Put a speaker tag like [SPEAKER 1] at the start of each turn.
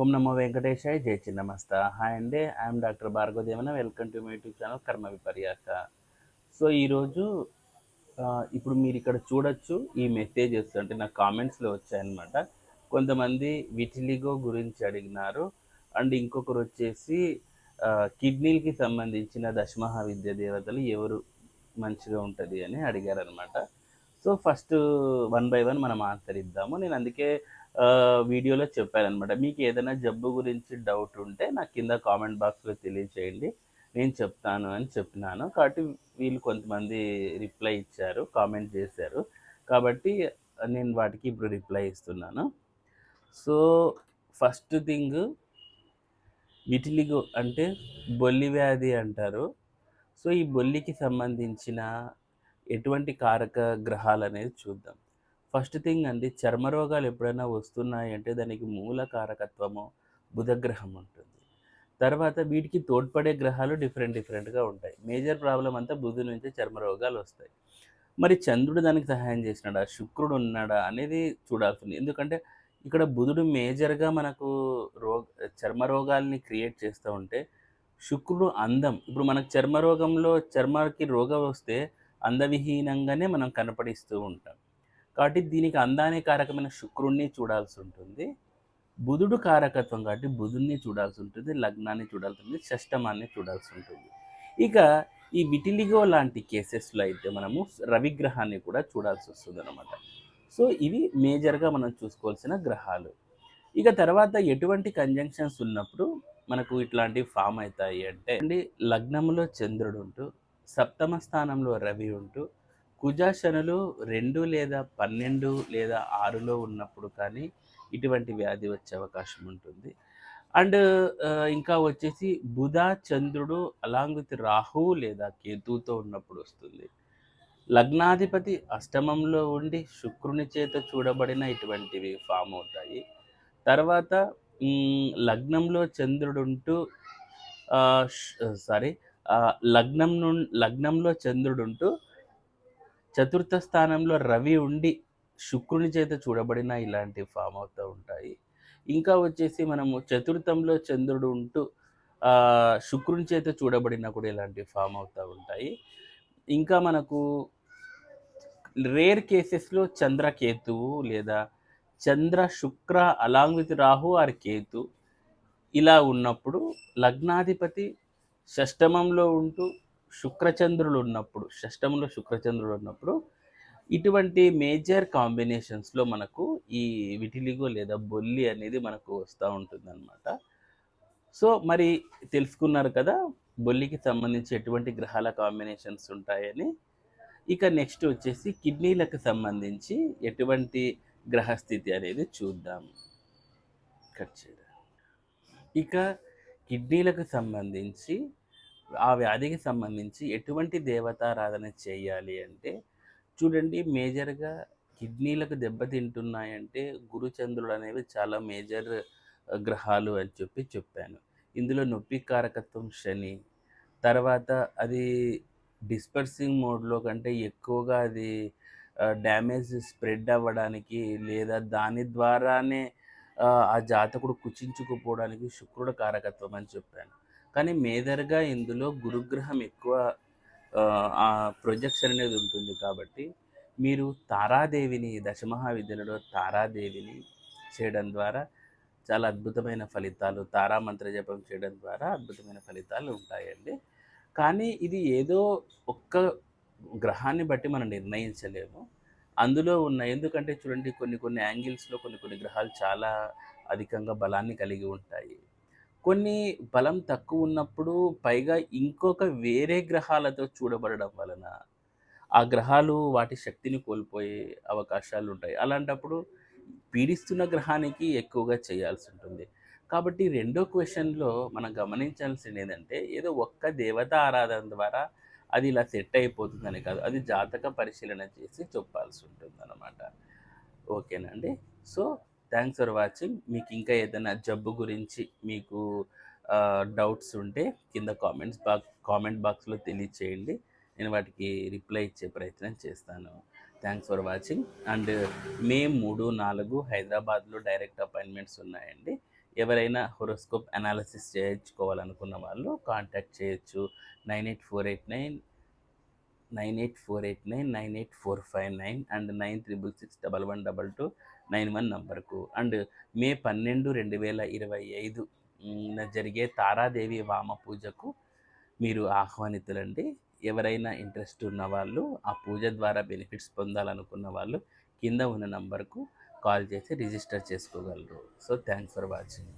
[SPEAKER 1] ఓం నమో వెంకటేశాయ జై చిన్నమస్త. హాయ్ అండి I'm doctor Bhargavadevana welcome to my YouTube channel కర్మ విపర్యాస సో ఈరోజు ఇప్పుడు మీరు ఇక్కడ చూడొచ్చు ఈ మెసేజెస్ అంటే నా కామెంట్స్లో వచ్చాయన్నమాట. కొంతమంది విటిలిగో గురించి అడిగినారు. అండ్ ఇంకొకరు వచ్చేసి కిడ్నీలకి సంబంధించిన దశమహా విద్య దేవతలు ఎవరు మంచిగా ఉంటుంది అని అడిగారనమాట so first one by one మనం ఆన్సర్ ఇద్దాము. నేను అందుకే వీడియోలో చెప్పారనమాట. మీకు ఏదైనా జబ్బు గురించి డౌట్ ఉంటే నాకు కింద కామెంట్ బాక్స్లో తెలియచేయండి. నేను చెప్తాను అని చెప్పినాను. కాబట్టి వీళ్ళు కొంతమంది రిప్లై ఇచ్చారు కామెంట్ చేశారు. కాబట్టి నేను వాటికి ఇప్పుడు రిప్లై ఇస్తున్నాను. సో ఫస్ట్ థింగ్ విటిలిగో అంటే బొల్లి వ్యాధి అంటారు. సో ఈ బొల్లికి సంబంధించిన ఎటువంటి కారక గ్రహాలు అనేది చూద్దాం. ఫస్ట్ థింగ్ అండి చర్మ రోగాలు ఎప్పుడైనా వస్తున్నాయి అంటే దానికి మూల కారకత్వము బుధగ్రహం ఉంటుంది. తర్వాత వీటికి తోడ్పడే గ్రహాలు డిఫరెంట్ డిఫరెంట్గా ఉంటాయి. మేజర్ ప్రాబ్లం అంతా బుధుడి నుంచే చర్మ రోగాలు వస్తాయి. మరి చంద్రుడు దానికి సహాయం చేసినాడా? శుక్రుడు ఉన్నాడా అనేది చూడాల్సింది. ఎందుకంటే ఇక్కడ బుధుడు మేజర్గా మనకు రోగ చర్మ రోగాల్ని క్రియేట్ చేస్తూ ఉంటే శుక్రుడు అందం. ఇప్పుడు మనకు చర్మ రోగంలో రోగం వస్తే అందవిహీనంగానే మనం కనపడిస్తూ ఉంటాం. కాబట్టి దీనికి అందానే కారకమైన శుక్రుణ్ణి చూడాల్సి ఉంటుంది. బుధుడు కారకత్వం కాబట్టి బుధుడిని చూడాల్సి ఉంటుంది లగ్నాన్ని చూడాల్సి ఉంటుంది షష్టమాన్ని చూడాల్సి ఉంటుంది. ఇక ఈ విటిలిగో లాంటి కేసెస్లో అయితే మనము రవిగ్రహాన్ని కూడా చూడాల్సి వస్తుంది అనమాట సో ఇవి మేజర్గా మనం చూసుకోవాల్సిన గ్రహాలు. ఇక తర్వాత ఎటువంటి కంజంక్షన్స్ ఉన్నప్పుడు మనకు ఇట్లాంటివి ఫామ్ అవుతాయి అంటే అండి లగ్నంలో చంద్రుడు ఉంటూ సప్తమ స్థానంలో రవి ఉంటూ కుజాశనులు రెండు లేదా పన్నెండు లేదా ఆరులో ఉన్నప్పుడు కానీ ఇటువంటి వ్యాధి వచ్చే అవకాశం ఉంటుంది. అండ్ ఇంకా వచ్చేసి బుధ చంద్రుడు అలాంగ్ విత్ రాహు లేదా కేతుతో ఉన్నప్పుడు వస్తుంది. లగ్నాధిపతి అష్టమంలో ఉండి శుక్రుని చేత చూడబడిన ఇటువంటివి ఫామ్ అవుతాయి. తర్వాత లగ్నంలో చంద్రుడు ఉంటూ సారీ లగ్నం ను లగ్నంలో చంద్రుడు ఉంటూ చతుర్థ స్థానంలో రవి ఉండి శుక్రుని చేత చూడబడిన ఇలాంటివి ఫామ్ అవుతూ ఉంటాయి. ఇంకా వచ్చేసి మనము చతుర్థంలో చంద్రుడు ఉంటూ శుక్రుని చేత చూడబడిన కూడా ఇలాంటివి ఫామ్ అవుతూ ఉంటాయి. ఇంకా మనకు రేర్ కేసెస్లో చంద్రకేతువు లేదా Chandra Shukra along with Rahu or Ketu ఇలా ఉన్నప్పుడు లగ్నాధిపతి షష్టమంలో ఉంటూ శుక్రచంద్రులు ఉన్నప్పుడు షష్టంలో శుక్రచంద్రుడు ఉన్నప్పుడు ఇటువంటి మేజర్ కాంబినేషన్స్లో మనకు ఈ విటిలిగో లేదా బొల్లి అనేది మనకు వస్తూ ఉంటుంది అనమాట సో మరి తెలుసుకున్నారు కదా బొల్లికి సంబంధించి ఎటువంటి గ్రహాల కాంబినేషన్స్ ఉంటాయని. ఇక నెక్స్ట్ వచ్చేసి కిడ్నీలకు సంబంధించి ఎటువంటి గ్రహస్థితి అనేది చూద్దాం. కట్ చేయడం ఇక కిడ్నీలకు సంబంధించి ఆ వ్యాధికి సంబంధించి ఎటువంటి దేవతారాధన చేయాలి అంటే చూడండి మేజర్గా కిడ్నీలకు దెబ్బతింటున్నాయంటే గురుచంద్రుడు అనేవి చాలా మేజర్ గ్రహాలు అని చెప్పి చెప్పాను. ఇందులో నొప్పి కారకత్వం శని తర్వాత అది డిస్పర్సింగ్ మోడ్లో కంటే ఎక్కువగా అది డ్యామేజ్ స్ప్రెడ్ అవ్వడానికి లేదా దాని ద్వారానే ఆ, జాతకుడు కుచించుకుపోవడానికి శుక్రుడు కారకత్వం అని చెప్పాను. కానీ మేజర్గా ఇందులో గురుగ్రహం ఎక్కువ ఆ, ఆ ప్రొజెక్షన్ అనేది ఉంటుంది కాబట్టి మీరు తారాదేవిని దశమహావిద్యలలో తారాదేవిని చేయడం ద్వారా చాలా అద్భుతమైన ఫలితాలు తారా మంత్ర జపం చేయడం ద్వారా అద్భుతమైన ఫలితాలు ఉంటాయండి. కానీ ఇది ఏదో ఒక్క గ్రహాన్ని బట్టి మనం నిర్ణయించలేము. అందులో ఉన్న ఎందుకంటే చూడండి కొన్ని కొన్ని యాంగిల్స్లో కొన్ని కొన్ని గ్రహాలు చాలా అధికంగా బలాన్ని కలిగి ఉంటాయి. కొన్ని బలం తక్కువ ఉన్నప్పుడు పైగా ఇంకొక వేరే గ్రహాలతో చూడబడడం వలన ఆ గ్రహాలు వాటి శక్తిని కోల్పోయే అవకాశాలు ఉంటాయి అలాంటప్పుడు పీడిస్తున్న గ్రహానికి ఎక్కువగా చేయాల్సి ఉంటుంది కాబట్టి రెండో క్వశ్చన్లో మనం గమనించాల్సింది ఏంటంటే ఏదో ఒక్క దేవత ఆరాధన ద్వారా అది ఇలా సెట్ అయిపోతుందని కాదు అది జాతక పరిశీలన చేసి చెప్పాల్సి ఉంటుంది అనమాట ఓకేనండి సో థ్యాంక్స్ ఫర్ వాచింగ్. మీకు ఇంకా ఏదైనా జబ్బు గురించి మీకు డౌట్స్ ఉంటే కింద కామెంట్స్ బాక్స్ కామెంట్ బాక్స్లో తెలియచేయండి. నేను వాటికి రిప్లై ఇచ్చే ప్రయత్నం చేస్తాను. Thanks for watching. And May మూడు నాలుగు హైదరాబాద్లో డైరెక్ట్ అపాయింట్మెంట్స్ ఉన్నాయండి. ఎవరైనా హొరోస్కోప్ అనాలిసిస్ చేయించుకోవాలనుకున్న వాళ్ళు కాంటాక్ట్ చేయొచ్చు. Nine eight four eight nine nine eight four eight nine nine eight four five nine and nine triple six double one double two nine one నంబర్కు. And May పన్నెండు రెండు వేల ఇరవై ఐదు జరిగే తారాదేవి వామ పూజకు మీరు ఆహ్వానితులండి. ఎవరైనా ఇంట్రెస్ట్ ఉన్న వాళ్ళు ఆ పూజ ద్వారా బెనిఫిట్స్ పొందాలనుకున్న వాళ్ళు కింద ఉన్న నంబర్కు కాల్ చేసి రిజిస్టర్ చేసుకోగలరు. So thanks for watching.